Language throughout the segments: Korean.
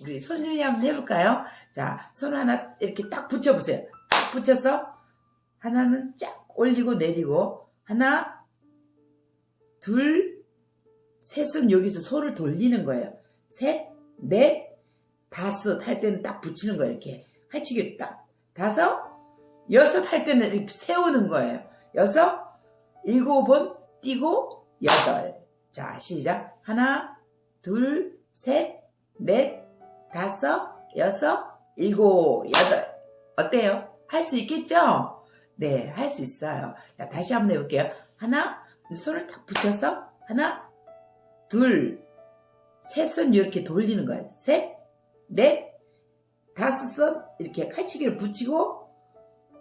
우리 손윤이 한번 해볼까요? 자, 손 하나 이렇게 딱 붙여보세요. 딱 붙여서 하나는 쫙 올리고 내리고 하나, 둘, 셋은 여기서 손을 돌리는 거예요. 셋, 넷, 다섯 할 때는 딱 붙이는 거예요. 이렇게 할치기를 딱 다섯, 여섯 할 때는 이렇게 세우는 거예요. 여섯, 일곱은 뛰고 여덟. 자, 시작. 하나, 둘, 셋, 넷, 다섯, 여섯, 일곱, 여덟. 어때요? 할 수 있겠죠? 네, 할 수 있어요. 자, 다시 한번 해볼게요. 하나, 손을 딱 붙여서, 하나, 둘, 셋은 이렇게 돌리는 거예요. 셋, 넷, 다섯은 이렇게 칼치기를 붙이고,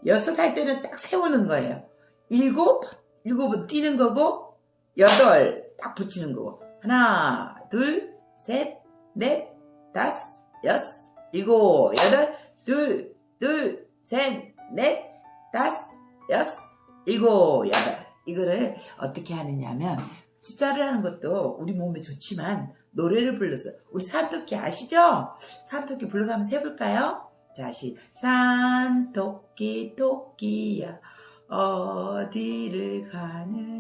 여섯 할 때는 딱 세우는 거예요. 일곱, 일곱은 뛰는 거고, 여덟, 딱 붙이는 거고. 하나, 둘, 셋, 넷, 다섯, 여섯, 일곱, 여덟, 둘, 둘, 셋, 넷, 다섯, 여섯, 일곱, 여덟. 이거를 어떻게 하느냐면, 숫자를 하는 것도 우리 몸에 좋지만, 노래를 불러서, 우리 산토끼 아시죠? 산토끼 불러가면서 해볼까요? 자, 시, 산토끼, 토끼야, 어디를 가느냐,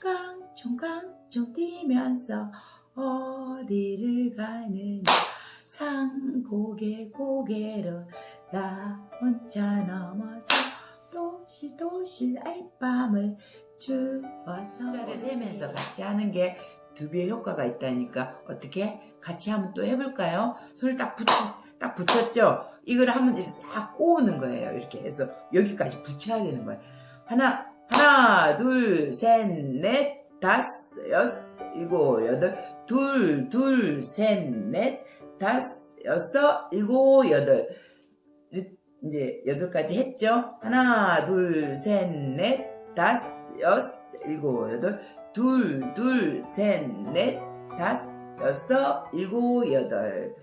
깡총깡총 뛰면서, 어디를 가느냐, 산 고개 고개로 나 혼자 넘어서 도실도실 알밤을 주어서 숫자를 세면서 같이 하는 게 두 배의 효과가 있다니까 어떻게 같이 한번 또 해볼까요? 손을 딱 붙이 딱 붙였죠? 이걸 한번 이렇게 싹 꼬우는 거예요. 이렇게 해서 여기까지 붙여야 되는 거예요. 하나, 하나, 둘, 셋, 넷, 다섯, 여섯, 일곱, 여덟, 둘, 둘, 셋, 넷, 다섯, 여섯, 일곱, 여덟. 이제 여덟까지 했죠? 하나, 둘, 셋, 넷, 다섯, 여섯, 일곱, 여덟, 둘, 둘, 셋, 넷, 다섯, 여섯, 일곱, 여덟.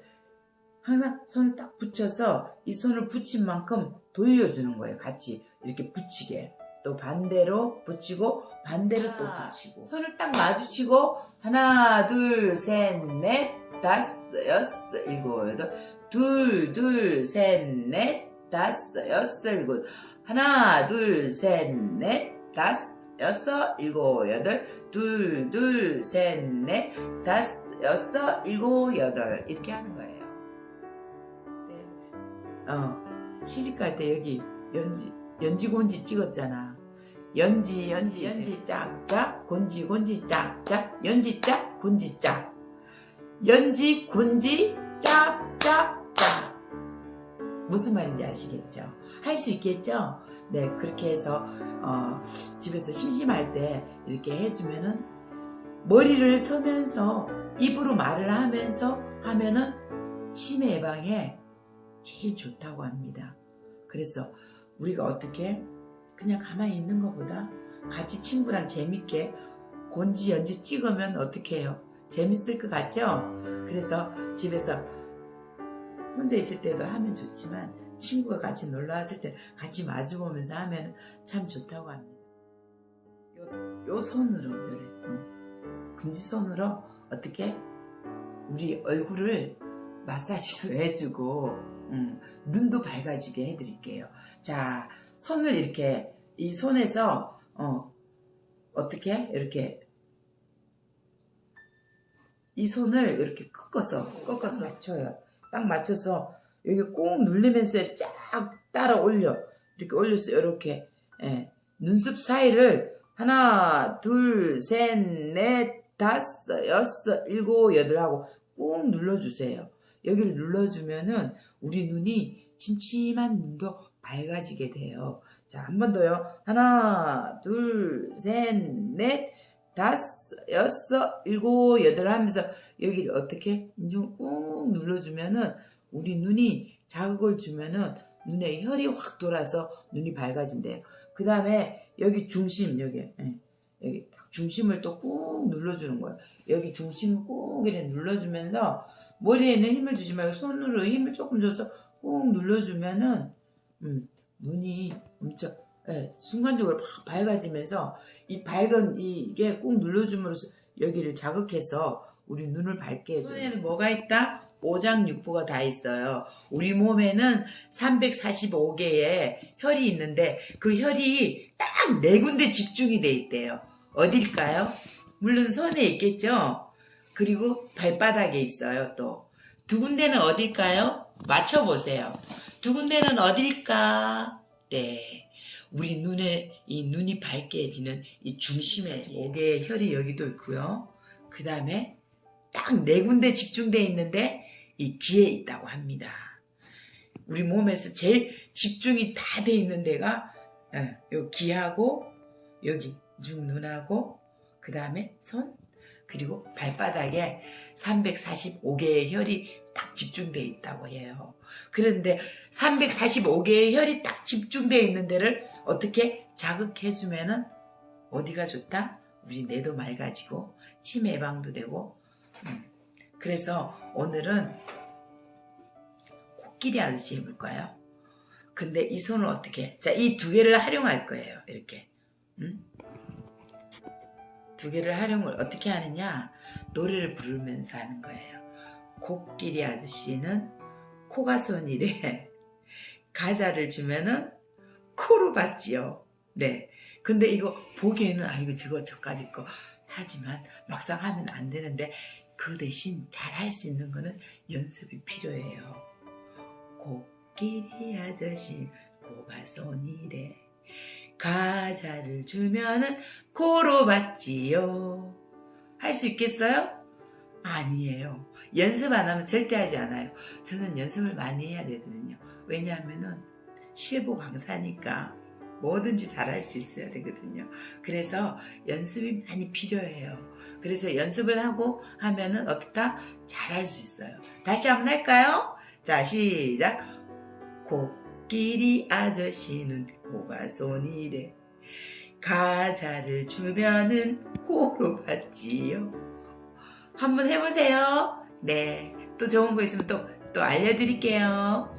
항상 손을 딱 붙여서 이 손을 붙인 만큼 돌려주는 거예요. 같이 이렇게 붙이게. 또 반대로 붙이고 반대로 또 붙이고 손을 딱 마주치고 하나 둘 셋 넷 다섯 여섯 일곱 여덟 둘 둘 셋 넷 다섯 여섯 일곱 하나 둘 셋 넷 다섯 여섯 일곱 여덟 둘 둘 셋 넷 다섯 여섯 일곱 여덟 이렇게 하는 거예요. 네. 어 시집 갈 때 여기 연지 연지 곤지 찍었잖아. 연지 연지 연지 짝짝 곤지 곤지 짝짝 연지 짝 곤지 짝 연지 곤지 짝 짝 짝 무슨 말인지 아시겠죠? 할 수 있겠죠? 네 그렇게 해서 어, 집에서 심심할 때 이렇게 해주면은 머리를 서면서 입으로 말을 하면서 하면은 치매 예방에 제일 좋다고 합니다. 그래서 우리가 어떻게 그냥 가만히 있는 것보다 같이 친구랑 재밌게 곤지 연지 찍으면 어떻게 해요? 재밌을 것 같죠? 그래서 집에서 혼자 있을 때도 하면 좋지만 친구가 같이 놀러 왔을 때 같이 마주 보면서 하면 참 좋다고 합니다. 요, 요 손으로 응. 금지손으로 어떻게 우리 얼굴을 마사지도 해주고 음, 눈도 밝아지게 해드릴게요. 자, 손을 이렇게 이 손에서 어, 어떻게 이렇게 이 손을 이렇게 꺾어서 꺾어서 맞춰요. 딱 맞춰서 여기 꼭 누르면서 쫙 따라 올려 이렇게 올려서 이렇게 예, 눈썹 사이를 하나 둘 셋 넷 다섯 여섯 일곱 여덟 하고 꾹 눌러주세요. 여기를 눌러주면은 우리 눈이 침침한 눈도 밝아지게 돼요. 자, 한 번 더요. 하나, 둘, 셋, 넷, 다섯, 여섯, 일곱, 여덟 하면서 여기를 어떻게 인중 꾹 눌러주면은 우리 눈이 자극을 주면은 눈에 혈이 확 돌아서 눈이 밝아진대요. 그 다음에 여기 중심, 여기, 예, 여기 딱 중심을 또 꾹 눌러주는 거예요. 여기 중심을 꾹 이렇게 눌러주면서 머리에는 힘을 주지 말고 손으로 힘을 조금 줘서 꾹 눌러주면은 음, 눈이 엄청 예, 순간적으로 팍 밝아지면서 이 밝은 이게 꾹 눌러줌으로써 여기를 자극해서 우리 눈을 밝게 해줘요. 손에는 뭐가 있다? 오장육부가 다 있어요. 우리 몸에는 345개의 혈이 있는데 그 혈이 딱 네 군데 집중이 돼 있대요. 어딜까요? 물론 손에 있겠죠? 그리고 발바닥에 있어요, 또. 두 군데는 어딜까요? 맞춰보세요. 두 군데는 어딜까? 네. 우리 눈에, 이 눈이 밝게지는 이 중심에 5개의 혈이 여기도 있고요. 그 다음에 딱 네 군데 집중되어 있는데 이 귀에 있다고 합니다. 우리 몸에서 제일 집중이 다 돼 있는 데가 예, 요 귀하고 여기 중눈하고 그 다음에 손 그리고 발바닥에 345개의 혈이 딱 집중되어 있다고 해요. 그런데 345개의 혈이 딱 집중되어 있는 데를 어떻게 자극해주면은 어디가 좋다? 우리 뇌도 맑아지고 치매 예방도 되고 음. 그래서 오늘은 코끼리 아저씨 해볼까요? 근데 이 손을 어떻게 자 이 두 개를 활용할 거예요 이렇게 음? 두 개를 활용을 어떻게 하느냐? 노래를 부르면서 하는 거예요. 코끼리 아저씨는 코가 손이래. 가자를 주면은 코로 받지요. 네. 근데 이거 보기에는 아이고 저거 저까지 거. 하지만 막상 하면 안 되는데 그 대신 잘 할 수 있는 거는 연습이 필요해요. 코끼리 아저씨 코가 손이래 과자를 주면은 코로 받지요. 할 수 있겠어요? 아니에요. 연습 안 하면 절대 하지 않아요. 저는 연습을 많이 해야 되거든요. 왜냐하면은 실보 강사니까 뭐든지 잘할 수 있어야 되거든요. 그래서 연습이 많이 필요해요. 그래서 연습을 하고 하면은 어떻다? 잘할 수 있어요. 다시 한번 할까요? 자 시작 코끼리 아저씨는 코가 손이래. 과자를 주면은 코로 받지요. 한번 해보세요. 네 또 좋은 거 있으면 또, 또 알려드릴게요